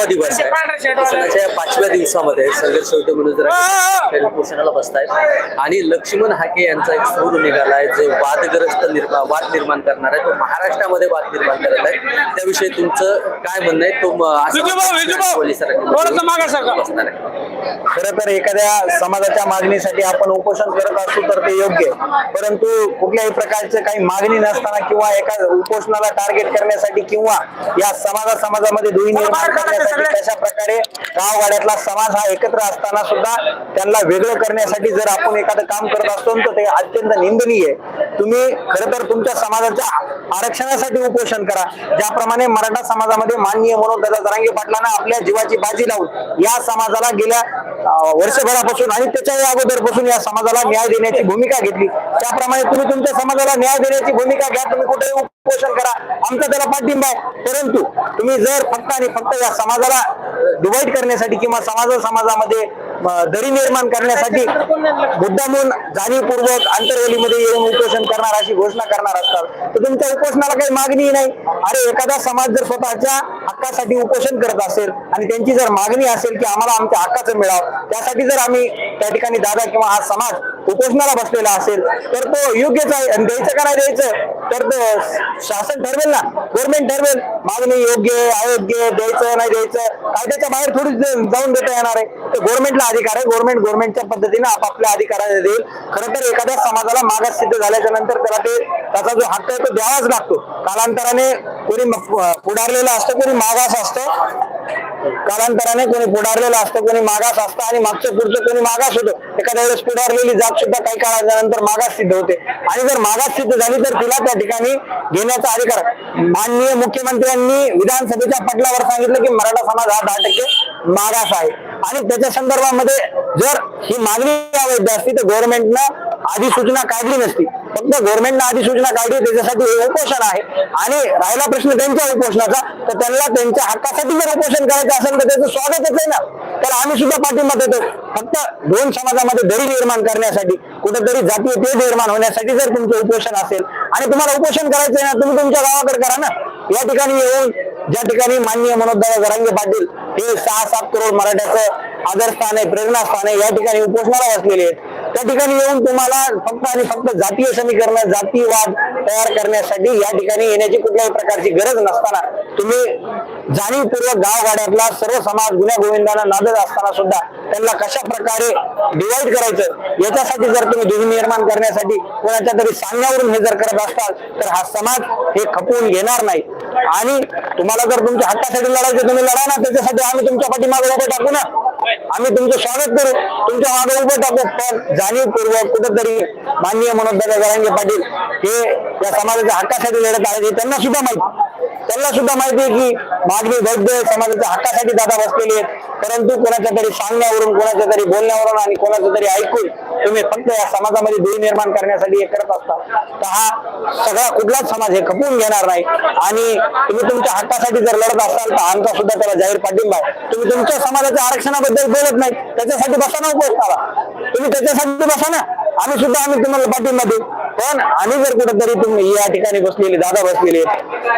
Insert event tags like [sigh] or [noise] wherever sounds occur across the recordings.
पाचवा दिवस आहे. पाचव्या दिवसामध्ये संघर्ष होते म्हणून जर उपोषणाला बसतायत. आणि लक्ष्मण हाके यांचा एक सूर निघालाय जो वादग्रस्त निर्माण वाद निर्माण करणार आहे. तो महाराष्ट्रामध्ये वाद निर्माण करत आहे. त्याविषयी तुमचं काय म्हणणं आहे? तो पोलिसांना आहे. खरं तर एखाद्या समाजाच्या मागणीसाठी आपण उपोषण करत असू तर ते योग्य. आहे परंतु कुठल्याही प्रकारचे काही मागणी नसताना किंवा एका उपोषणाला टार्गेट करण्यासाठी किंवा या समाजा समाजामध्ये दुही निर्माण करण्यासाठी कशा प्रकारे गावगाड्यातला समाज हा एकत्र असताना सुद्धा त्यांना वेगळं करण्यासाठी जर आपण एखादं काम करत असतो तर ते अत्यंत निंदनीय तुम्ही खर तर तुमच्या समाजाच्या आरक्षणासाठी उपोषण करा. ज्याप्रमाणे मराठा समाजामध्ये माननीय म्हणून दादा जरांगे पाटलांना आपल्या जीवाची बाजी लावून या समाजाला गेल्या वर्षभरापासून आणि त्याच्याही अगोदरपासून या समाजाला न्याय देण्याची भूमिका घेतली. त्याप्रमाणे तुम्ही तुमच्या समाजाला न्याय देण्याची भूमिका घ्या. तुम्ही कुठेही पोषण करा. आमचा त्याला पाठिंबा आहे. परंतु तुम्ही जर फक्त आणि फक्त या समाजाला डिवाइड करण्यासाठी किंवा समाज समाजामध्ये दरी निर्माण करण्यासाठी मुद्दामून जाणीवपूर्वक आंतरवलीमध्ये येऊन उपोषण करणार अशी घोषणा करणार असतात तर तुमच्या उपोषणाला काही मागणी नाही. अरे एखादा समाज जर स्वतःच्या हक्कासाठी उपोषण करत असेल आणि त्यांची जर मागणी असेल की आम्हाला आमच्या हक्काचं मिळावं त्यासाठी जर आम्ही त्या ठिकाणी दादा किंवा हा समाज उपोषणाला बसलेला असेल तर तो योग्यच आहे द्यायचं का नाही द्यायचं? तर तो शासन ठरवेल ना. गव्हर्नमेंट ठरवेल. मागणी योग्य अयोग्य द्यायचं नाही द्यायचं. कायद्याच्या बाहेर थोडी जाऊन देता येणार आहे. तर गव्हर्नमेंटला अधिकार आहे. गव्हर्नमेंट गव्हर्नमेंटच्या पद्धतीने आपापल्या अधिकाराने देईल. खरं तर एखाद्या समाजाला मागास सिद्ध झाल्याच्यानंतर त्याला ते त्याचा जो हक्क आहे तो द्यावाच लागतो. कालांतराने कोणी पुढारलेलं असतं कोणी मागास असतं. कालांतराने कोणी पुढारलेलं असतं कोणी मागास असतं आणि मागचं पुढचं कोणी मागास होतं. एखाद्या वेळेस पुढारलेली जात सुद्धा काही काळानंतर नंतर मागास सिद्ध होते. आणि जर मागास सिद्ध झाली तर तिला त्या ठिकाणी घेण्याचा अधिकार माननीय मुख्यमंत्र्यांनी विधानसभेच्या पटलावर सांगितलं की मराठा समाज हा दहा टक्के मागास आहे. आणि त्याच्या संदर्भामध्ये जर ही मागणी अवैध असती तर गव्हर्नमेंटनं अधिसूचना काढली नसती. फक्त गव्हर्नमेंटनं अधिसूचना काढली त्याच्यासाठी हे उपोषण आहे. आणि राहिला प्रश्न त्यांच्या उपोषणाचा तर त्यांना त्यांच्या हक्कासाठी जर उपोषण करायचं असेल तर त्याचं स्वागतच आहे ना. तर आम्ही सुद्धा पाठिंबा देतो. फक्त दोन समाजामध्ये दरी निर्माण करण्यासाठी कुठेतरी जातीय ते निर्माण होण्यासाठी जर तुमचं उपोषण असेल आणि तुम्हाला उपोषण करायचं आहे ना तुम्ही तुमच्या गावाकडे करा ना. या ठिकाणी येऊन ज्या ठिकाणी माननीय मनोजदादा जरांगे पाटील हे सहा सात करोड मराठ्याचं आदरस्थान आहे प्रेरणास्थान आहे या ठिकाणी उपोषणाला बसलेले आहेत. त्या ठिकाणी येऊन तुम्हाला फक्त आणि फक्त जातीय समीकरण जातीयवाद तयार करण्यासाठी या ठिकाणी येण्याची कुठल्याही प्रकारची गरज नसताना तुम्ही जाणीवपूर्वक गावगाड्यातला सर्व समाज गुन्ह्या गोविंदांना नादत असताना सुद्धा त्यांना कशा प्रकारे डिवाइड करायचं याच्यासाठी जर तुम्ही दुही निर्माण करण्यासाठी कोणाच्या तरी सांगण्यावरून हे जर करत असताल तर हा समाज हे खपवून घेणार नाही. आणि तुम्हाला जर तुमच्या हक्कासाठी लढायचं तुम्ही लढा ना त्याच्यासाठी आम्ही तुमच्या पाठीमागे उभं टाकू ना. आम्ही तुमचं स्वागत करू. तुमच्या मागे उभं टाकू पण जाणीवपूर्वक कुठंतरी माननीय म्हणून जरांगे पाटील हे या समाजाच्या हक्कासाठी लढत आहेत हे त्यांना सुद्धा माहिती त्यांना सुद्धा माहिती आहे की मागणी वैद्य समाजाच्या हक्कासाठी दादा बसलेले आहेत. परंतु कोणाच्या तरी सांगण्यावरून कोणाच्या तरी बोलण्यावरून आणि कोणाचं तरी ऐकून तुम्ही फक्त या समाजामध्ये दुरी निर्माण करण्यासाठी हे करत असता तर हा सगळा कुठलाच समाज हे खपवून घेणार नाही. आणि तुम्ही तुमच्या हक्कासाठी जर लढत असाल तर आमचा सुद्धा त्याला जाहीर पाठिंबा आहे. तुम्ही तुमच्या समाजाच्या आरक्षणाबद्दल बोलत नाही त्याच्यासाठी बसा ना उपोषणाला. तुम्ही त्याच्यासाठी बसा ना. आम्ही सुद्धा आम्ही तुम्हाला पाठिंबा देऊ. पण आणि जर कुठेतरी तुम्ही या ठिकाणी बसलेले दादा बसलेले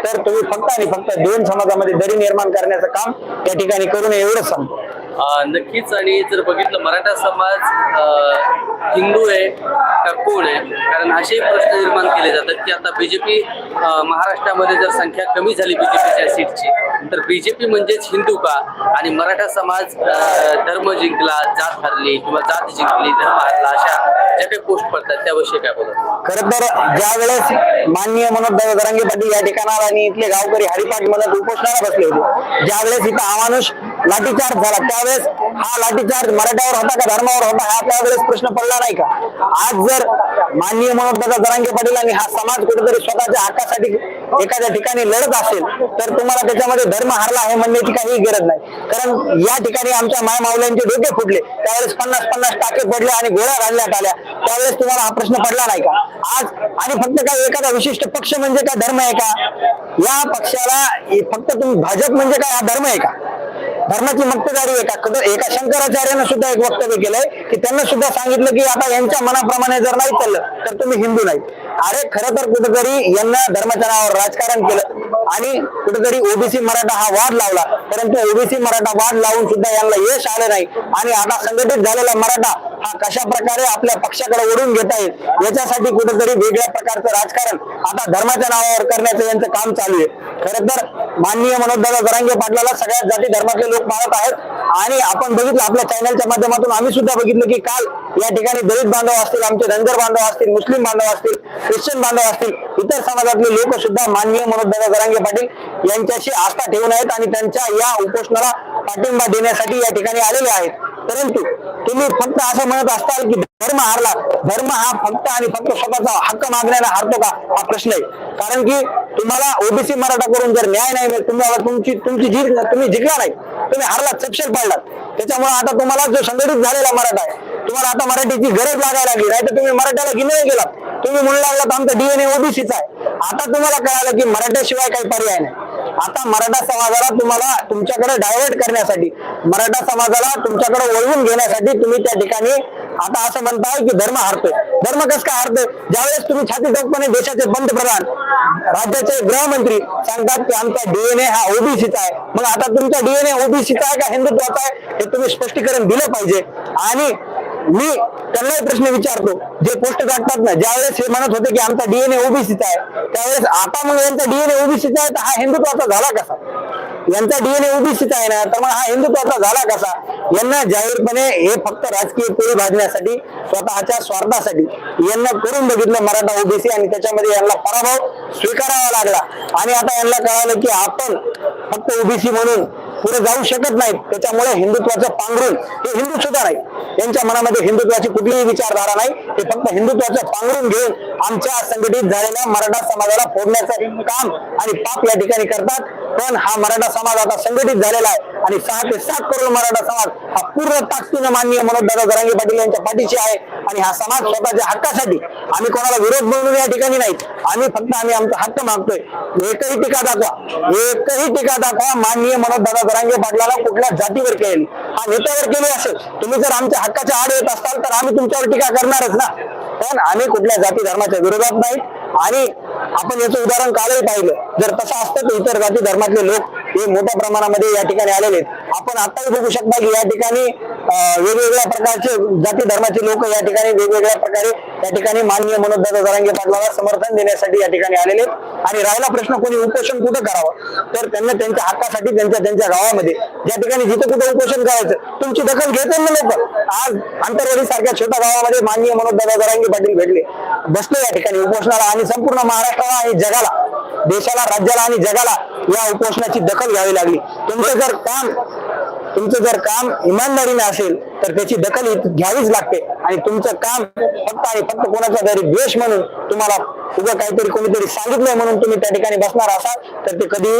तर तुम्ही फक्त आणि फक्त दोन समाजामध्ये दरी निर्माण करण्याचं काम या ठिकाणी करू नये एवढंच सांगतो. नक्कीच आणि जर बघितलं मराठा समाज हिंदू आहे का कोण आहे? कारण असे प्रश्न निर्माण केले जातात की आता बीजेपी महाराष्ट्रामध्ये जर संख्या कमी झाली बीजेपीच्या सीटची तर बीजेपी म्हणजेच हिंदू का? आणि मराठा समाज धर्म जिंकला जात हरली किंवा जात जिंकली धर्म हरला अशा ज्या काही पोस्ट पडतात त्याविषयी काय बोलत खरं तर ज्या वेळेस माननीय मनोज दरंगे पाटील या ठिकाणावर आणि इथले गावकरी हरिपाठ म्हणत उपोषणाला बसले होते ज्या वेळेस इथं अमानुष लाठीचार्ज झाला. त्यावेळेस हा लाठीचार्ज मराठ्यावर होता का धर्मावर होता हा त्यावेळेस प्रश्न पडला नाही का? आज जर माननीय मनोज दादा जरांगे पाटील आणि हा समाज कुठेतरी स्वतःच्या हक्कासाठी एखाद्या ठिकाणी लढत असेल तर तुम्हाला त्याच्यामध्ये धर्म हारला आहे म्हणण्याची काही गरज नाही. कारण या ठिकाणी आमच्या माय माऊल्यांचे डोके फुटले. त्यावेळेस पन्नास पन्नास टाके पडले आणि गोळ्या घालण्यात आल्या. त्यावेळेस तुम्हाला हा प्रश्न पडला नाही का? आज आणि फक्त काय एखादा विशिष्ट पक्ष म्हणजे काय धर्म आहे का? या पक्षाला फक्त तुम्ही भाजप म्हणजे काय? हा धर्म आहे का? धर्माची मक्तदारी आहे का एका शंकराचार्यानं सुद्धा एक वक्तव्य केलंय की त्यांना सुद्धा सांगितलं की आता यांच्या मनाप्रमाणे जर नाही चाललं तर तुम्ही हिंदू नाही अरे खर तर कुठेतरी यांना धर्मचरावर नावावर राजकारण केलं आणि कुठेतरी ओबीसी मराठा हा वाद लावला. परंतु ओबीसी मराठा वाद लावून सुद्धा यांना यश आलं नाही. आणि आता संघटित झालेला मराठा हा कशा प्रकारे आपल्या पक्षाकडे ओढून घेता येईल याच्यासाठी कुठेतरी वेगळ्या प्रकारचं राजकारण आता धर्माच्या नावावर करण्याचं यांचं काम चालू आहे. खर तर माननीय मनोजदादा जरांगे पाटलाला सगळ्याच जाती धर्मातले लोक पाळत आहेत. आणि आपण बघितलं आपल्या चॅनलच्या माध्यमातून आम्ही सुद्धा बघितलं की काल या ठिकाणी दलित बांधव असतील आमचे धनगर बांधव असतील मुस्लिम बांधव असतील ख्रिश्चन बांधव असतील. इतर समाजातले लोक सुद्धा माननीय मनोजदादा जरांगे पाटील यांच्याशी आस्था ठेवून आहेत आणि त्यांच्या या उपोषणाला पाठिंबा देण्यासाठी या ठिकाणी आलेले आहेत. परंतु तुम्ही फक्त असं म्हणत असताल की धर्म हारला. धर्म हा फक्त आणि फक्त स्वतःचा हक्क मागण्याला हारतो का? हा प्रश्न आहे. कारण की तुम्हाला ओबीसी मराठा करून जर न्याय नाही मिळत तुम्हाला तुमची तुमची जीत तुम्ही जिंकला नाही. तुम्ही हारलात सपशेल पडलात त्याच्यामुळे आता तुम्हाला जो संघटित झालेला मराठा आहे तुम्हाला आता मराठीची गरज लागायला लागली. नाही तर तुम्ही मराठ्याला गिनवे गेलात. तुम्ही म्हणू लागलात आमचा डीएनए ओबीसीचा आहे. आता तुम्हाला कळालं की मराठ्याशिवाय काही पर्याय नाही. आता मराठा समाजाला तुम्हाला तुमच्याकडे डायव्हर्ट करण्यासाठी मराठा समाजाला तुमच्याकडे वळवून घेण्यासाठी तुम्ही त्या ठिकाणी आता असं म्हणताय की धर्म हारतोय. धर्म कसं काय हारतोय? ज्यावेळेस तुम्ही छाती छातीटोकपणे देशाचे पंतप्रधान राज्याचे गृहमंत्री सांगतात की आमचा डीएनए हा ओबीसीचा आहे. मग आता तुमचा डीएनए ओबीसीचा आहे का हिंदुत्वाचा आहे? हे तुम्ही स्पष्टीकरण दिलं पाहिजे. आणि मी त्यांनाही प्रश्न विचारतो. जे पोस्ट काढतात ना ज्यावेळेस हे म्हणत होते की आमचा डीएनए ओबीसीचा आहे त्यावेळेस आता मग यांचा डीएनए ओबीसीचा आहे तर हा हिंदुत्वाचा झाला कसा? यांचा डीएनए ओबीसीचा आहे ना तर मग हा हिंदुत्वाचा झाला कसा? यांना जाहीरपणे हे फक्त राजकीय पोळी भाजण्यासाठी स्वतःच्या स्वार्थासाठी यांना करून बघितलं मराठा ओबीसी आणि त्याच्यामध्ये यांना पराभव स्वीकारावा लागला. आणि आता यांना कळालं की आपण फक्त ओबीसी म्हणून पुढे जाऊ शकत नाहीत. त्याच्यामुळे हिंदुत्वाचं पांघरून हे हिंदू सुद्धा नाही. यांच्या मनामध्ये हिंदुत्वाची कुठलीही विचारधारा नाही. हे फक्त हिंदुत्वाचं पांघरून घेऊन आमच्या संघटित झालेल्या मराठा समाजाला फोडण्याचं काम आणि पाप या ठिकाणी करतात. पण हा मराठा समाज आता संघटित झालेला आहे. आणि सहा ते सात करोड मराठा समाज हा पूर्ण ताकदीनं माननीय मनोजदादा जरांगे पाटील यांच्या पाठीशी आहे. आणि हा समाज स्वतःच्या हक्कासाठी आम्ही कोणाला विरोध म्हणून या ठिकाणी नाही आम्ही फक्त आम्ही आमचा हक्क मागतोय. एकही टीका दाखवा. एकही टीका दाखवा. माननीय मनोजदादा जरांगे पाटलाला कुठल्या जातीवर केली हा नेत्यावर केली असेल. तुम्ही जर आमच्या हक्काच्या आड येत असाल तर आम्ही तुमच्यावर टीका करणारच ना. पण आम्ही कुठल्या जाती धर्माच्या विरोधात नाही आणि आपण याचं उदाहरण कालही पाहिलं. जर तसं असतं तर इतर जाती धर्मातले लोक हे मोठ्या प्रमाणामध्ये या ठिकाणी आलेले आहेत. आपण आताही बघू शकता की या ठिकाणी वेगवेगळ्या प्रकारचे जाती धर्माचे लोक या ठिकाणी वेगवेगळ्या प्रकारे या ठिकाणी माननीय मनोजदादा जरांगे पाटलाला समर्थन देण्यासाठी या ठिकाणी आलेले आणि राहिला प्रश्न कोणी उपोषण कुठं करावं? तर त्यांना त्यांच्या हक्कासाठी त्यांच्या त्यांच्या गावामध्ये ज्या ठिकाणी जिथं कुठं उपोषण करायचं तुमची दखल घेते ना लोक. आज आंतरवाडी सारख्या छोट्या गावामध्ये माननीय मनोजदादा जरांगे पाटील भेटले. बसले या ठिकाणी उपोषणाला आणि संपूर्ण महाराष्ट्राला आणि जगाला देशाला राज्याला आणि जगाला या उपोषणाची दखल घ्यावी लागली. तुमचं जर काम तुमचं जर काम इमानदारीने असेल तर त्याची दखल घ्यावीच लागते. आणि तुमचं काम फक्त आणि फक्त कोणाचा तरी द्वेष म्हणून तुम्हाला उगं काहीतरी कोणीतरी सांगितलंय म्हणून तुम्ही त्या ठिकाणी बसणार असाल तर ते कधी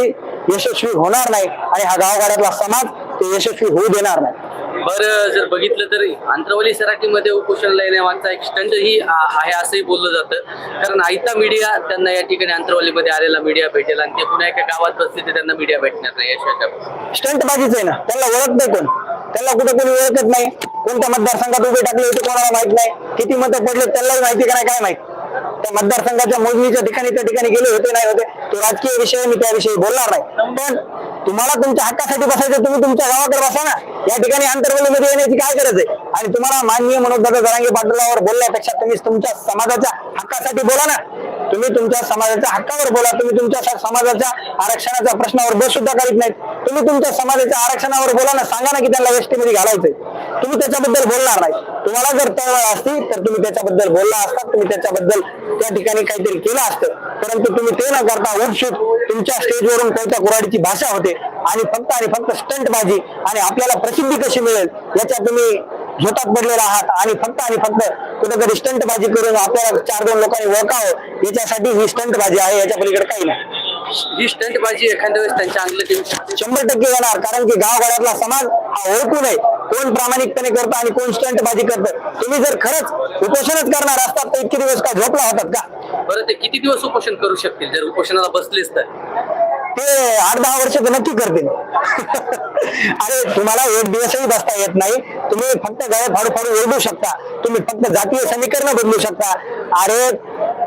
यशस्वी होणार नाही आणि हा गावगाड्यातला समाज ते यशस्वी होऊ देणार नाही. बरं जर बघितलं तर आंतरवली सराटीमध्ये उपोषणाला येण्यामागचा एक स्टंट ही आहे असंही बोललं जातं. कारण आयता मीडिया त्यांना या ठिकाणी आंतरवलीमध्ये आलेला मीडिया भेटेल आणि ते पुन्हा एका गावात बसले तर त्यांना मीडिया भेटणार नाही यशाच्या स्टंट बाजीच आहे ना त्यांना ओळख नाही कोण? त्यांना कुठे कोणी ओळखत नाही. कोणत्या मतदारसंघात उभे टाकले होते कोणाला माहीत नाही. किती मतं पडले त्यांनाही माहिती का नाही काय माहीत. त्या मतदारसंघाच्या मोजणीच्या ठिकाणी त्या ठिकाणी गेले होते नाही होते. तो राजकीय विषय मी त्याविषयी बोलणार नाही. पण तुम्हाला तुमच्या हक्कासाठी बसायचं तुम्ही तुमच्या गावाकडे बसा ना. या ठिकाणी आंतरवलीमध्ये येण्याची काय गरज आहे? आणि तुम्हाला माननीय मनोजदादा जरांगे पाटलावर बोलण्यापेक्षा तुम्ही तुमच्या समाजाच्या हक्कासाठी बोला ना. तुम्ही तुमच्या समाजाच्या हक्कावर बोला. तुम्ही तुमच्या समाजाच्या आरक्षणाच्या प्रश्नावर बस सुद्धा करीत नाहीत. तुम्ही तुमच्या समाजाच्या आरक्षणावर बोला ना. सांगा ना की त्यांना एसटी मध्ये घालायचंय. तुम्ही त्याच्याबद्दल बोलणार नाही. तुम्हाला जर तळमळ असती तर तुम्ही त्याच्याबद्दल बोलला असता तुम्ही त्याच्याबद्दल त्या ठिकाणी काहीतरी केलं असतं. परंतु तुम्ही ते न करता उठशूट तुमच्या स्टेजवरून कोणत्या कुराडीची भाषा होते आणि फक्त आणि फक्त स्टंटबाजी आणि आपल्याला प्रसिद्धी कशी मिळेल याच्या तुम्ही झोतात पडलेला आहात आणि फक्त आणि फक्त कुठेतरी स्टंटबाजी करून आपल्याला चार दोन लोकांनी ओळखावं याच्यासाठी ही स्टंटबाजी आहे याच्या पलीकडे काही नाही. ही स्टंटबाजी एखाद्या वेळेस त्यांच्या येऊ शकते. शंभर टक्के येणार कारण की गावगाड्यातला समाज हा ओळखू नये. कोण प्रामाणिकपणे करतं आणि कोण स्टंटबाजी करतं? तुम्ही जर खरंच उपोषणच करणार असतात तर इतके दिवस काय झोपला होतात का? बरं ते किती दिवस उपोषण करू शकतील? जर उपोषणाला बसलेच तर. ते आठ दहा वर्ष तर नक्की करतील. [laughs] अरे तुम्हाला एक दिवसही बसता येत नाही. तुम्ही फक्त गळे फाडू फाडू ओरडू शकता. तुम्ही फक्त जातीय समीकरण बदलू शकता. अरे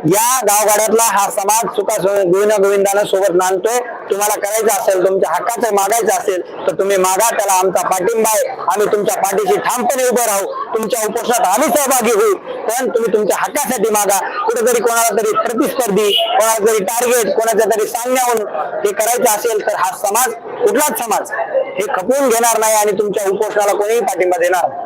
या गावगाड्यातला हा समाज सुखा गोविंद गोविंदानं सोबत नांदतोय. तुम्हाला करायचं असेल तुमच्या हक्काचं मागायचं असेल तर तुम्ही मागा त्याला आमचा पाठिंबा आहे. आम्ही तुमच्या पाठीशी ठामपणे उभे राहू. तुमच्या उपोषणात आम्ही सहभागी होऊ. पण तुम्ही तुमच्या हक्कासाठी मागा. कुठेतरी कोणाला तरी प्रतिस्पर्धी कोणाला तरी टार्गेट कोणाच्या तरी सांगण्याहून हे करायचं असेल तर हा समाज कुठलाच समाज हे खपवून घेणार नाही आणि तुमच्या उपोषणाला कोणीही पाठिंबा देणार नाही.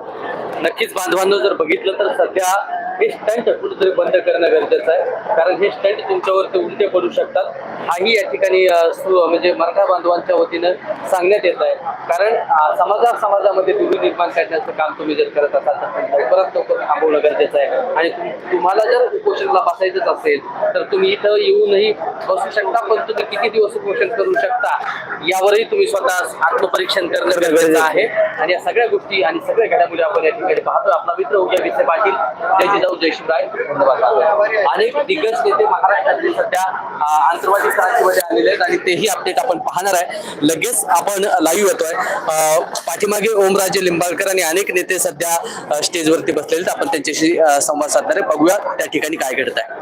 नक्कीच बांधवांनो जर बघितलं तर सध्या हे स्टंट कुठेतरी बंद करणं गरजेचं आहे. कारण हे स्टंट तुमच्यावरती उलटे पडू शकतात. हाही या ठिकाणी म्हणजे मराठा बांधवांच्या वतीनं सांगण्यात येत आहे. कारण समाजा समाजामध्ये दुरी निर्माण करण्याचं काम तुम्ही जर करत असाल तर परत लवकरात लवकर थांबवणं गरजेचं आहे. आणि तुम्हाला जर उपोषणाला बसायचंच असेल तर तुम्ही इथं येऊनही बसू शकता पण तुम्ही किती दिवस उपोषण करू शकता यावरही तुम्ही स्वतः आत्मपरीक्षण करणं गरजेचं आहे. आणि या सगळ्या गोष्टी आणि सगळ्या घडामोडी आपण या ठिकाणी पाहतो. आपला मित्र उदय विखे पाटील. जय जिजाऊ जय शिवराय. धन्यवाद अनेक दिग्गज नेते महाराष्ट्रातले सध्या आंतरवादी क्रांतीमध्ये आलेले आहेत आणि तेही अपडेट आपण पाहणार आहे. लगेच आपण लाईव्ह येतोय. पाठीमागे ओमराजे लिंबाळकर आणि अनेक नेते सध्या स्टेजवरती बसलेले आहेत. आपण त्यांच्याशी संवाद साधणार आहे. बघूया त्या ठिकाणी काय घडत आहे.